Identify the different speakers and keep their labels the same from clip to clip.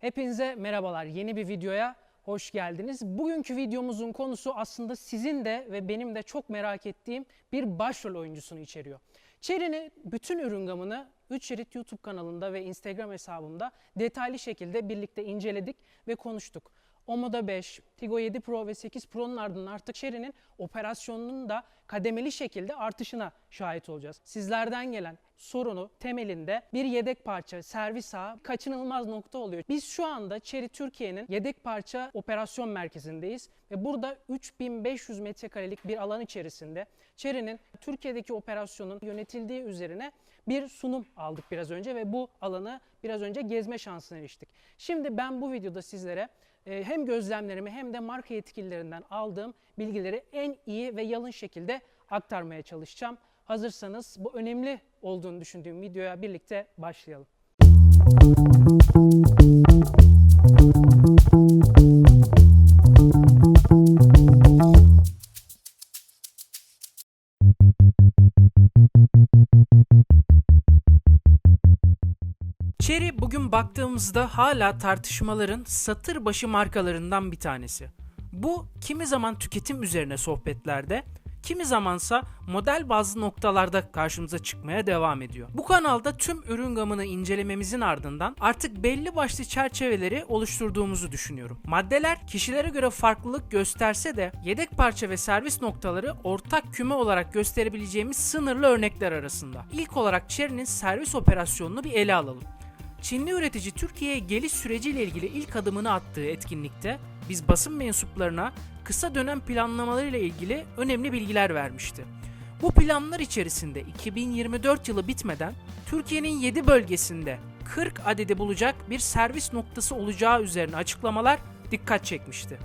Speaker 1: Hepinize merhabalar. Yeni bir videoya hoş geldiniz. Bugünkü videomuzun konusu aslında sizin de ve benim de çok merak ettiğim bir başrol oyuncusunu içeriyor. Chery'nin bütün ürün gamını 3 Şerit YouTube kanalında ve Instagram hesabımda detaylı şekilde birlikte inceledik ve konuştuk. Omoda 5, Tigo 7 Pro ve 8 Pro'nun ardından artık Chery'nin operasyonunun da kademeli şekilde artışına şahit olacağız. Sizlerden gelen sorunu temelinde bir yedek parça, servis ağı kaçınılmaz nokta oluyor. Biz şu anda Chery Türkiye'nin yedek parça operasyon merkezindeyiz ve burada 3500 metrekarelik bir alan içerisinde Chery'nin Türkiye'deki operasyonun yönetildiği üzerine bir sunum aldık biraz önce ve bu alanı biraz önce gezme şansına eriştik. Şimdi ben bu videoda sizlere e, hem gözlemlerimi hem de marka yetkililerinden aldığım bilgileri en iyi ve yalın şekilde aktarmaya çalışacağım. Hazırsanız bu önemli olduğunu düşündüğüm videoya birlikte başlayalım. Cherry bugün baktığımızda hala tartışmaların satır başı markalarından bir tanesi. Bu kimi zaman tüketim üzerine sohbetlerde, kimi zamansa model bazı noktalarda karşımıza çıkmaya devam ediyor. Bu kanalda tüm ürün gamını incelememizin ardından artık belli başlı çerçeveleri oluşturduğumuzu düşünüyorum. Maddeler kişilere göre farklılık gösterse de yedek parça ve servis noktaları ortak küme olarak gösterebileceğimiz sınırlı örnekler arasında. İlk olarak Chery'nin servis operasyonunu bir ele alalım. Çinli üretici Türkiye'ye geliş süreciyle ilgili ilk adımını attığı etkinlikte biz basın mensuplarına kısa dönem planlamalarıyla ilgili önemli bilgiler vermişti. Bu planlar içerisinde 2024 yılı bitmeden Türkiye'nin 7 bölgesinde 40 adedi bulacak bir servis noktası olacağı üzerine açıklamalar dikkat çekmişti.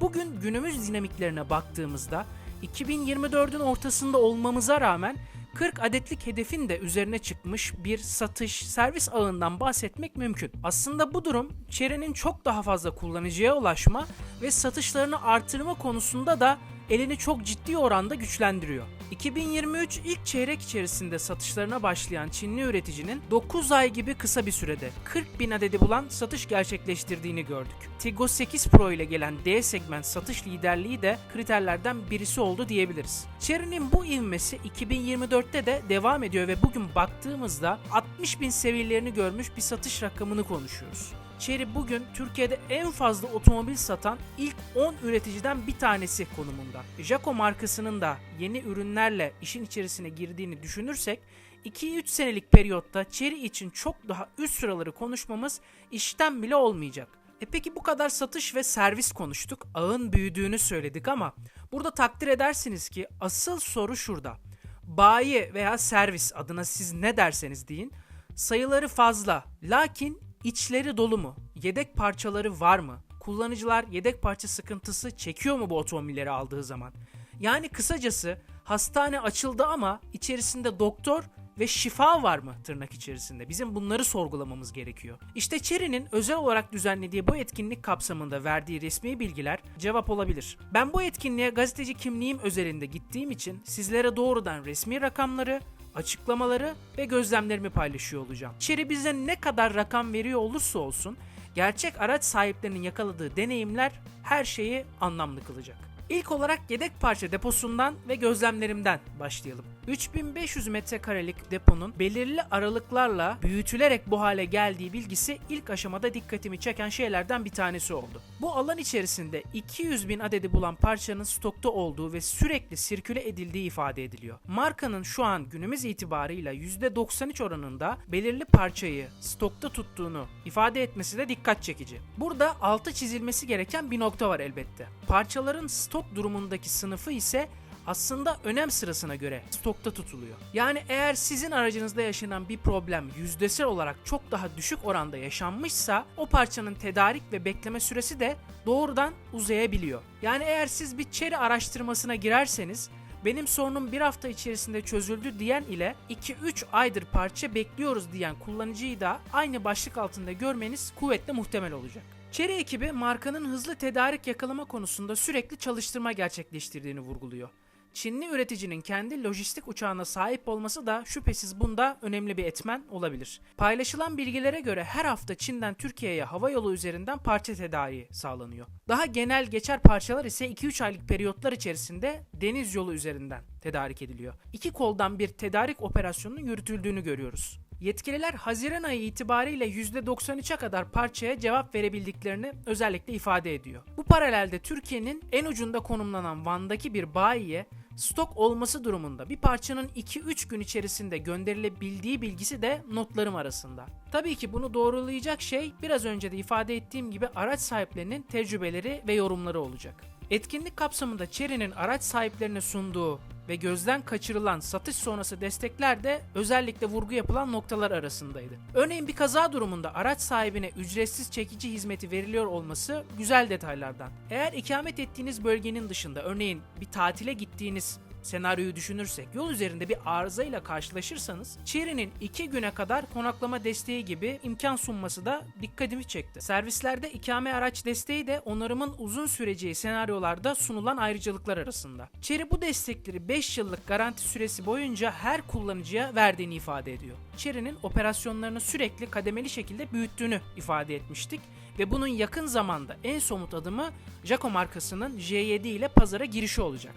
Speaker 1: Bugün günümüz dinamiklerine baktığımızda 2024'ün ortasında olmamıza rağmen 40 adetlik hedefin de üzerine çıkmış bir satış servis ağından bahsetmek mümkün. Aslında bu durum Chery'nin çok daha fazla kullanıcıya ulaşma ve satışlarını artırma konusunda da elini çok ciddi oranda güçlendiriyor. 2023 ilk çeyrek içerisinde satışlarına başlayan Çinli üreticinin 9 ay gibi kısa bir sürede 40 bin adedi bulan satış gerçekleştirdiğini gördük. Tigo 8 Pro ile gelen D segment satış liderliği de kriterlerden birisi oldu diyebiliriz. Chery'nin bu ivmesi 2024'te de devam ediyor ve bugün baktığımızda 60 bin seviyelerini görmüş bir satış rakamını konuşuyoruz. Chery bugün Türkiye'de en fazla otomobil satan ilk 10 üreticiden bir tanesi konumunda. Jaco markasının da yeni ürünlerle işin içerisine girdiğini düşünürsek 2-3 senelik periyotta Chery için çok daha üst sıraları konuşmamız işten bile olmayacak. E peki bu kadar satış ve servis konuştuk, ağın büyüdüğünü söyledik ama burada takdir edersiniz ki asıl soru şurada. Bayi veya servis adına siz ne derseniz deyin, sayıları fazla lakin içleri dolu mu? Yedek parçaları var mı? Kullanıcılar yedek parça sıkıntısı çekiyor mu bu otomobilleri aldığı zaman? Yani kısacası hastane açıldı ama içerisinde doktor ve şifa var mı tırnak içerisinde? Bizim bunları sorgulamamız gerekiyor. İşte Chery'nin özel olarak düzenlediği bu etkinlik kapsamında verdiği resmi bilgiler cevap olabilir. Ben bu etkinliğe gazeteci kimliğim özelinde gittiğim için sizlere doğrudan resmi rakamları, açıklamaları ve gözlemlerimi paylaşıyor olacağım. Chery bize ne kadar rakam veriyor olursa olsun gerçek araç sahiplerinin yakaladığı deneyimler her şeyi anlamlı kılacak. İlk olarak yedek parça deposundan ve gözlemlerimden başlayalım. 3500 metrekarelik deponun belirli aralıklarla büyütülerek bu hale geldiği bilgisi ilk aşamada dikkatimi çeken şeylerden bir tanesi oldu. Bu alan içerisinde 200 bin adedi bulan parçanın stokta olduğu ve sürekli sirküle edildiği ifade ediliyor. Markanın şu an günümüz itibarıyla %93 oranında belirli parçayı stokta tuttuğunu ifade etmesi de dikkat çekici. Burada altı çizilmesi gereken bir nokta var elbette. Parçaların stok durumundaki sınıfı ise aslında önem sırasına göre stokta tutuluyor. Yani eğer sizin aracınızda yaşanan bir problem yüzdesel olarak çok daha düşük oranda yaşanmışsa o parçanın tedarik ve bekleme süresi de doğrudan uzayabiliyor. Yani eğer siz bir Chery araştırmasına girerseniz benim sorunum bir hafta içerisinde çözüldü diyen ile 2-3 aydır parça bekliyoruz diyen kullanıcıyı da aynı başlık altında görmeniz kuvvetle muhtemel olacak. Chery ekibi markanın hızlı tedarik yakalama konusunda sürekli çalıştırma gerçekleştirdiğini vurguluyor. Çinli üreticinin kendi lojistik uçağına sahip olması da şüphesiz bunda önemli bir etmen olabilir. Paylaşılan bilgilere göre her hafta Çin'den Türkiye'ye hava yolu üzerinden parça tedariği sağlanıyor. Daha genel geçer parçalar ise 2-3 aylık periyotlar içerisinde deniz yolu üzerinden tedarik ediliyor. İki koldan bir tedarik operasyonunun yürütüldüğünü görüyoruz. Yetkililer Haziran ayı itibariyle %93'e kadar parçaya cevap verebildiklerini özellikle ifade ediyor. Bu paralelde Türkiye'nin en ucunda konumlanan Van'daki bir bayiye stok olması durumunda bir parçanın 2-3 gün içerisinde gönderilebildiği bilgisi de notlarım arasında. Tabii ki bunu doğrulayacak şey biraz önce de ifade ettiğim gibi araç sahiplerinin tecrübeleri ve yorumları olacak. Etkinlik kapsamında Chery'nin araç sahiplerine sunduğu ve gözden kaçırılan satış sonrası destekler de özellikle vurgu yapılan noktalar arasındaydı. Örneğin bir kaza durumunda araç sahibine ücretsiz çekici hizmeti veriliyor olması güzel detaylardan. Eğer ikamet ettiğiniz bölgenin dışında örneğin bir tatile gittiğiniz senaryoyu düşünürsek yol üzerinde bir arızayla karşılaşırsanız Chery'nin 2 güne kadar konaklama desteği gibi imkan sunması da dikkatimi çekti. Servislerde ikame araç desteği de onarımın uzun süreceği senaryolarda sunulan ayrıcalıklar arasında. Chery bu destekleri 5 yıllık garanti süresi boyunca her kullanıcıya verdiğini ifade ediyor. Chery'nin operasyonlarını sürekli kademeli şekilde büyüttüğünü ifade etmiştik ve bunun yakın zamanda en somut adımı Jaco markasının J7 ile pazara girişi olacak.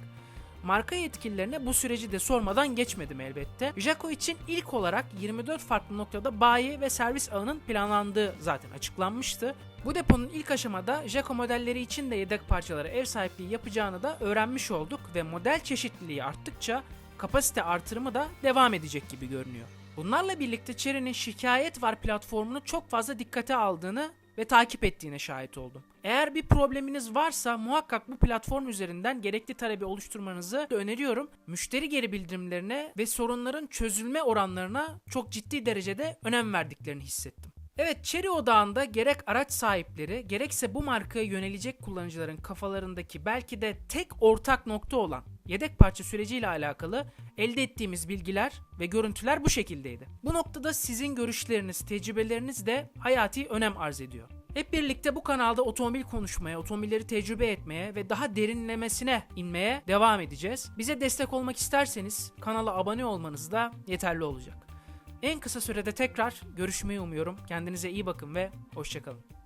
Speaker 1: Marka yetkililerine bu süreci de sormadan geçmedim elbette. Jaco için ilk olarak 24 farklı noktada bayi ve servis ağının planlandığı zaten açıklanmıştı. Bu deponun ilk aşamada Jaco modelleri için de yedek parçalara ev sahipliği yapacağını da öğrenmiş olduk ve model çeşitliliği arttıkça kapasite artırımı da devam edecek gibi görünüyor. Bunlarla birlikte Chery'nin şikayet var platformunu çok fazla dikkate aldığını ve takip ettiğine şahit oldum. Eğer bir probleminiz varsa muhakkak bu platform üzerinden gerekli talebi oluşturmanızı öneriyorum. Müşteri geri bildirimlerine ve sorunların çözülme oranlarına çok ciddi derecede önem verdiklerini hissettim. Evet Cherry odağında gerek araç sahipleri gerekse bu markaya yönelecek kullanıcıların kafalarındaki belki de tek ortak nokta olan yedek parça süreciyle alakalı elde ettiğimiz bilgiler ve görüntüler bu şekildeydi. Bu noktada sizin görüşleriniz, tecrübeleriniz de hayati önem arz ediyor. Hep birlikte bu kanalda otomobil konuşmaya, otomobilleri tecrübe etmeye ve daha derinlemesine inmeye devam edeceğiz. Bize destek olmak isterseniz kanala abone olmanız da yeterli olacak. En kısa sürede tekrar görüşmeyi umuyorum. Kendinize iyi bakın ve hoşçakalın.